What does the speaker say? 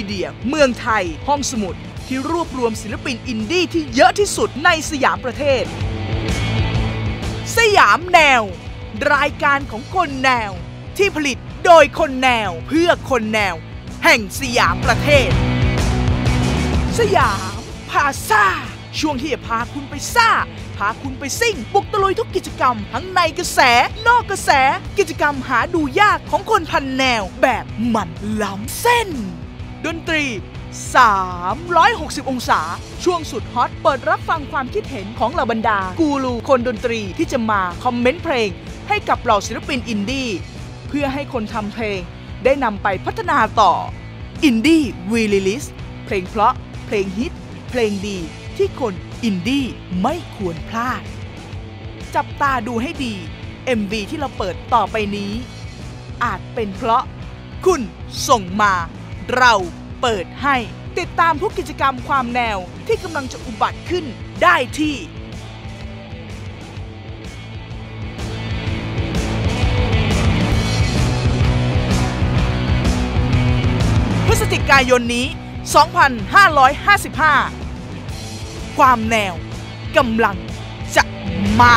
ีเดีย เมืองไทย ห้องสมุด ที่รวบรวมศิลปินอินดี้ที่เยอะที่สุดในสยามประเทศ สยามแนว รายการของคนแนว ที่ผลิตโดยคนแนวเพื่อคนแนว แห่งสยามประเทศ สยามพาซ่า ช่วงที่จะพาคุณไปซ่า พาคุณไปซิ่ง บุกตะลุยทุกกิจกรรม ทั้งในกระแส นอกกระแส กิจกรรมหาดูยากของคนพันแนวแบบมันล้ำเส้น ดนตรี 360 องศา ช่วงสุดฮอตเปิดรับฟังความคิดเห็นของเหล่าบรรดา กูรูคนดนตรีที่จะมาคอมเมนต์เพลง ให้กับเหล่าศิลปินอินดี้เพื่อให้คนทำเพลง ได้นำไปพัฒนาต่ออินดี้วีลิลิสเพลงเพราะ เพลงฮิต เพลงดีที่คนอินดี้ไม่ควรพลาด จับตาดูให้ดี MV ที่เราเปิดต่อไปนี้ อาจเป็นเพราะ คุณส่งมา เราเปิดให้ติดตามทุกกิจกรรมความแนวที่กำลังจะอุบัติขึ้นได้ที่พฤศจิกายนนี้ 2555 ความแนวกำลังจะมา